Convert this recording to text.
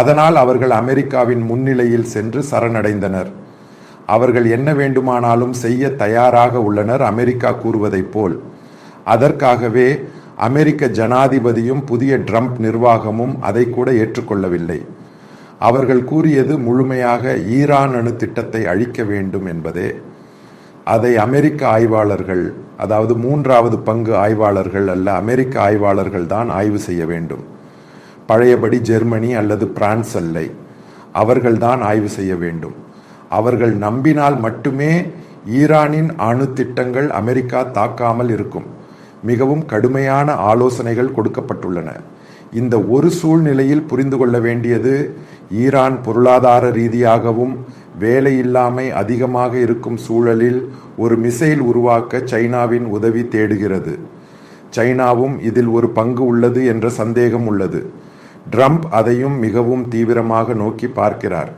அதனால் அவர்கள் அமெரிக்காவின் முன்னிலையில் சென்று சரணடைந்தனர். அவர்கள் என்ன வேண்டுமானாலும் செய்ய தயாராக உள்ளனர் அமெரிக்கா கூறுவதைப் போல். அதற்காகவே அமெரிக்க ஜனாதிபதியும் புதிய ட்ரம்ப் நிர்வாகமும் அதை கூட ஏற்றுக்கொள்ளவில்லை. அவர்கள் கூறியது முழுமையாக ஈரான் அணு திட்டத்தை அழிக்க வேண்டும் என்பதே. அதை அமெரிக்க ஆய்வாளர்கள் அதாவது மூன்றாவது பங்கு ஆய்வாளர்கள் அல்ல அமெரிக்க ஆய்வாளர்கள் தான் ஆய்வு செய்ய வேண்டும். பழையபடி ஜெர்மனி அல்லது பிரான்ஸ் அல்லை. அவர்கள்தான் ஆய்வு செய்ய வேண்டும். அவர்கள் நம்பினால் மட்டுமே ஈரானின் அணு திட்டங்கள் அமெரிக்கா தாக்காமல் இருக்கும். மிகவும் கடுமையான ஆலோசனைகள் கொடுக்கப்பட்டுள்ளன. இந்த ஒரு சூழ்நிலையில் புரிந்து கொள்ள வேண்டியது ஈரான் பொருளாதார ரீதியாகவும் வேலையில்லாமை அதிகமாக இருக்கும் சூழலில் ஒரு மிசைல் உருவாக்க சைனாவின் உதவி தேடுகிறது. சைனாவும் இதில் ஒரு பங்கு உள்ளது என்ற சந்தேகம் உள்ளது. ட்ரம்ப் அதையும் மிகவும் தீவிரமாக நோக்கி பார்க்கிறார்.